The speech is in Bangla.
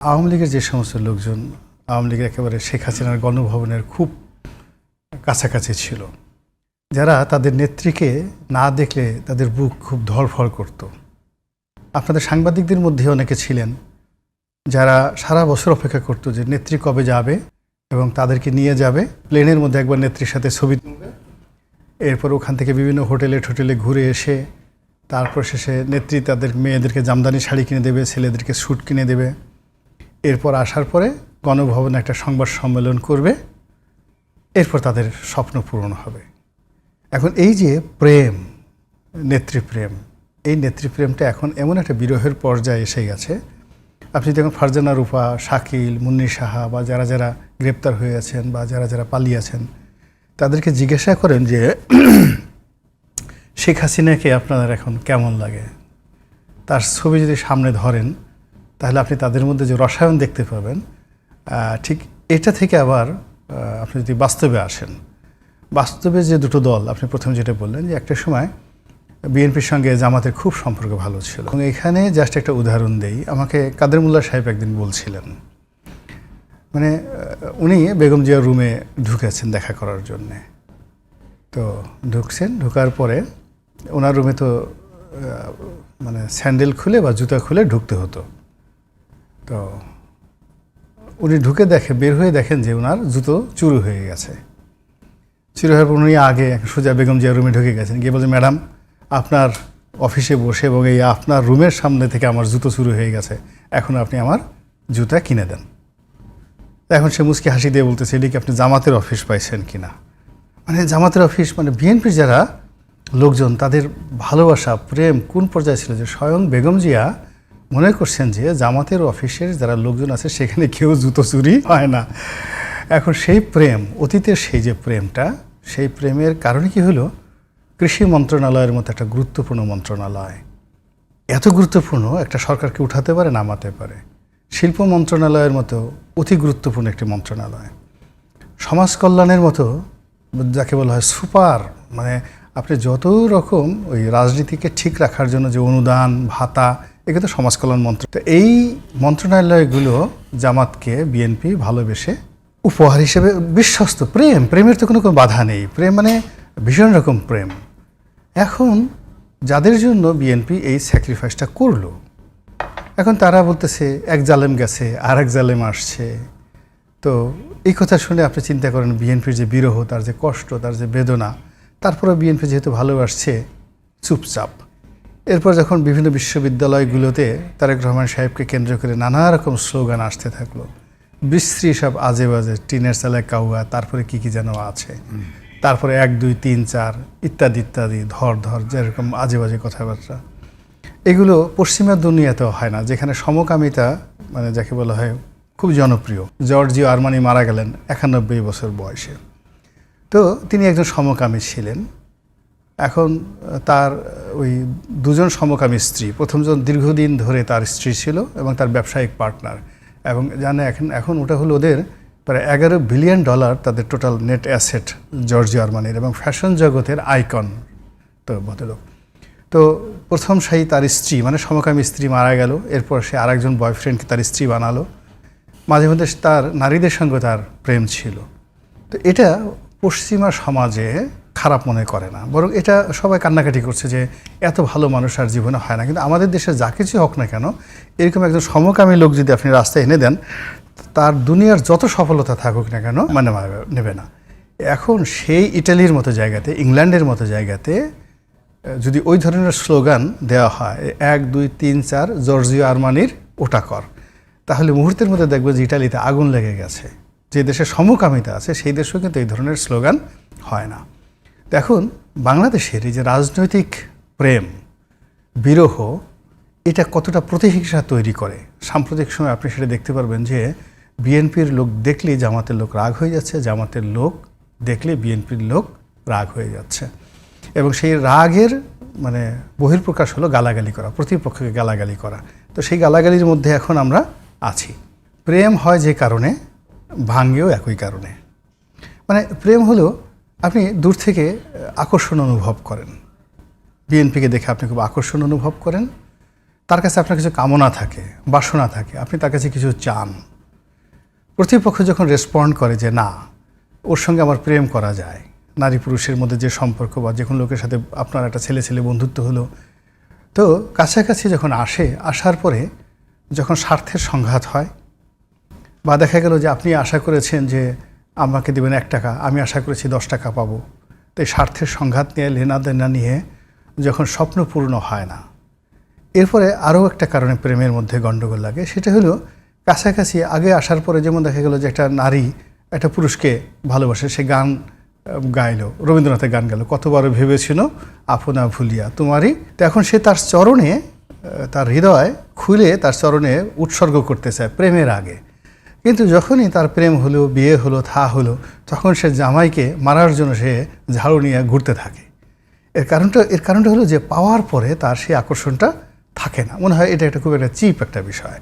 আওয়ামী লীগের যে সমস্ত লোকজন, আওয়ামী লীগের একেবারে শেখ হাসিনার গণভবনের খুব কাছাকাছি ছিল, যারা তাদের নেত্রীকে না দেখলে তাদের বুক খুব ধড়ফড় করত। আপনাদের সাংবাদিকদের মধ্যে অনেকে ছিলেন, যারা সারা বছর অপেক্ষা করতো যে নেত্রী কবে যাবে এবং তাদেরকে নিয়ে যাবে। প্লেনের মধ্যে একবার নেত্রীর সাথে ছবি তুলবে, এরপর ওখান থেকে বিভিন্ন হোটেলে ঠোটেলে ঘুরে এসে, তারপর শেষে নেত্রী তাদের মেয়েদেরকে জামদানি শাড়ি কিনে দেবে, ছেলেদেরকে স্যুট কিনে দেবে। এরপর আসার পরে গণভবনে একটা সংবাদ সম্মেলন করবে। এরপর তাদের স্বপ্ন পূরণ হবে। এখন এই যে প্রেম নেত্রীপ্রেম এই নেতৃপ্রেমটা এখন এমন একটা বিরহের পর্যায়ে এসে গেছে। আপনি দেখুন ফারজানা রূপা শাকিল, মুন্নি সাহা বা যারা যারা গ্রেপ্তার হয়ে আছেন বা যারা যারা পালিয়েছেন তাদেরকে জিজ্ঞাসা করেন যে, শেখ হাসিনাকে আপনাদের এখন কেমন লাগে? তার ছবি যদি সামনে ধরেন তাহলে আপনি তাদের মধ্যে যে রসায়ন দেখতে পাবেন ঠিক এটা থেকে আবার আপনি যদি বাস্তবে আসেন, বাস্তবে যে দুটো দল, আপনি প্রথম যেটা বললেন যে একটা সময় বিএনপির সঙ্গে জামাতের খুব সম্পর্ক ভালো ছিল। এবং এখানে জাস্ট একটা উদাহরণ দেই, আমাকে কাদের মোল্লা সাহেব একদিন বলছিলেন মানে উনি বেগম জিয়ার রুমে ঢুকেছেন দেখা করার জন্যে। তো ঢুকছেন, ঢুকার পরে ওনার রুমে তো মানে স্যান্ডেল খুলে বা জুতা খুলে ঢুকতে হতো। তো উনি ঢুকে দেখে, বের হয়ে দেখেন যে ওনার জুতো চুরু হয়ে গেছে। চুরু হওয়ার পর উনি আগে সোজা বেগম জিয়া রুমে ঢুকে গেছেন। গিয়ে বলছেন ম্যাডাম, আপনার অফিসে বসে এবং এই আপনার রুমের সামনে থেকে আমার জুতো চুরু হয়ে গেছে। এখন আপনি আমার জুতা কিনে দেন। এখন সে মুসকি হাসি দিয়ে বলতেছে, এটি কি আপনি জামাতের অফিস পাইছেন কিনা? মানে জামাতের অফিস মানে বিএনপির যারা লোকজন, তাদের ভালোবাসা, প্রেম কোন পর্যায়ে ছিল যে স্বয়ং বেগম জিয়া মনে করছেন যে জামাতের অফিসের যারা লোকজন আছে, সেখানে কেউ জুতো চুরি হয় না। এখন সেই প্রেম, অতীতের সেই যে প্রেমটা, সেই প্রেমের কারণে কি হলো? কৃষি মন্ত্রণালয়ের মতো একটা গুরুত্বপূর্ণ মন্ত্রণালয়। এত গুরুত্বপূর্ণ, একটা সরকারকে উঠাতে পারে, নামাতে পারে। শিল্প মন্ত্রণালয়ের মতো অতি গুরুত্বপূর্ণ একটি মন্ত্রণালয়। সমাজ কল্যাণের মতো, যাকে বলা হয় সুপার মানে আপনি যত রকম ওই রাজনীতিকে ঠিক রাখার জন্য যে অনুদান, ভাতা এগুলো তো সমাজ কল্যাণ মন্ত্র। তো এই মন্ত্রণালয়গুলো জামাতকে বিএনপি ভালোবেসে উপহার হিসেবে বিশ্বস্ত। প্রেম, প্রেমের তো কোনো কোনো বাধা নেই। প্রেম মানে ভীষণ রকম প্রেম। এখন যাদের জন্য বিএনপি এই স্যাক্রিফাইসটা করল, এখন তারা বলতেছে, এক জালেম গেছে আর এক জালেম আসছে। তো এই কথা শুনে আপনি চিন্তা করেন, বিএনপির যে বিরহ, তার যে কষ্ট, তার যে বেদনা তারপরে বিএনপি যেহেতু ভালোবাসছে চুপচাপ। এরপর যখন বিভিন্ন বিশ্ববিদ্যালয়গুলোতে তারেক রহমান সাহেবকে কেন্দ্র করে নানা রকম স্লোগান আসতে থাকল, বিশ্রী সব আজে বাজে টিনের চালায় কাউয়া, তারপরে কি কি যেন আছে, তারপরে এক, দুই, তিন, চার, ইত্যাদি ইত্যাদি, ধর ধর, যেরকম আজে বাজে কথাবার্তা। এগুলো পশ্চিমা দুনিয়াতেও হয় না, যেখানে সমকামিতা মানে যাকে বলা হয় খুব জনপ্রিয়, জর্জিও আরমানি মারা গেলেন একানব্বই বছর বয়সে। তো তিনি একজন সমকামী ছিলেন। এখন তার, ওই দুজন সমকামী স্ত্রী, প্রথমজন দীর্ঘদিন ধরে তার স্ত্রী ছিল এবং তার ব্যবসায়িক পার্টনার এবং জানে এখন এখন ওটা হলো ওদের প্রায় এগারো বিলিয়ন ডলার তাদের টোটাল নেট অ্যাসেট জর্জিও আরমানির এবং ফ্যাশন জগতের আইকন তো ভদ্রলোক। তো প্রথম সাই তার স্ত্রী মানে সমকামী স্ত্রী মারা গেল, এরপর সে আরেকজন বয়ফ্রেন্ডকে তার স্ত্রী বানালো। মাঝে মধ্যে তার নারীদের সঙ্গে তার প্রেম ছিল। তো এটা পশ্চিমা সমাজে খারাপ মনে করে না। বরং এটা সবাই কান্নাকাটি করছে যে এত ভালো মানুষ আর জীবনে হয় না। কিন্তু আমাদের দেশে যা কিছু হোক না কেন, এরকম একজন সমকামী লোক যদি আপনি রাস্তায় এনে দেন, তার দুনিয়ার যত সফলতা থাকুক না কেন মানে নেবে না। এখন সেই ইটালির মতো জায়গাতে, ইংল্যান্ডের মতো জায়গাতে যদি ওই ধরনের স্লোগান দেওয়া হয়, এক, দুই, তিন, চার, জর্জিও আরমানির ওটা কর। তাহলে মুহূর্তের মধ্যে দেখবে যে ইটালিতে আগুন লেগে গেছে। যে দেশে সমকামিতা আছে, সেই দেশেও কিন্তু এই ধরনের স্লোগান হয় না। দেখুন, বাংলাদেশের এই যে রাজনৈতিক প্রেম, বিরহ, এটা কতটা প্রতিহিংসা তৈরি করে? সাম্প্রতিক সময় আপনি সেটা দেখতে পারবেন যে বিএনপির লোক দেখলেই জামাতের লোক রাগ হয়ে যাচ্ছে, জামাতের লোক দেখলে বিএনপির লোক রাগ হয়ে যাচ্ছে। এবং সেই রাগের মানে বহির্প্রকাশ হলো গালাগালি করা, প্রতিপক্ষকে গালাগালি করা। তো সেই গালাগালির মধ্যে এখন আমরা আছি। প্রেম হয় যে কারণে ভাঙ্গেও একই কারণে। মানে প্রেম হলো আপনি দূর থেকে আকর্ষণ অনুভব করেন। বিএনপিকে দেখে আপনি খুব আকর্ষণ অনুভব করেন। তার কাছে আপনার কিছু কামনা থাকে, বাসনা থাকে, আপনি তার কাছে কিছু চান। প্রতিপক্ষ যখন রেসপন্ড করে যে, না, ওর সঙ্গে আমার প্রেম করা যায়। নারী পুরুষের মধ্যে যে সম্পর্ক বা যে কোনো লোকের সাথে আপনার একটা ছেলে ছেলে বন্ধুত্ব হলো, তো কাছাকাছি যখন আসে, আসার পরে যখন স্বার্থের সংঘাত হয় বা দেখা গেল যে আপনি আশা করেছেন যে আমাকে দেবেন এক টাকা, আমি আশা করেছি দশ টাকা পাবো। তো এই স্বার্থের সংঘাত নিয়ে লেনা দেনা নিয়ে যখন স্বপ্ন পূর্ণ হয় না, এরপরে আরও একটা কারণে প্রেমের মধ্যে গণ্ডগোল লাগে, সেটা হলো কাছাকাছি আগে আসার পরে যেমন দেখা গেল যে একটা নারী, একটা পুরুষকে ভালোবাসে, সে গান গাইলো, রবীন্দ্রনাথের গান গেল কতবার ভেবেছিল আপনা ভুলিয়া, তোমারই। তো এখন সে তার চরণে তার হৃদয় খুলে তার চরণে উৎসর্গ করতে চায় প্রেমের আগে। কিন্তু যখনই তার প্রেম হলো, বিয়ে হলো, থা হলো, তখন সে জামাইকে মারার জন্য সে ঝাড়ু নিয়ে ঘুরতে থাকে। এর কারণটা এর কারণটা হলো যে পাওয়ার পরে তার সেই আকর্ষণটা থাকে না। মনে হয় এটা একটা খুব একটা চিপ একটা বিষয়।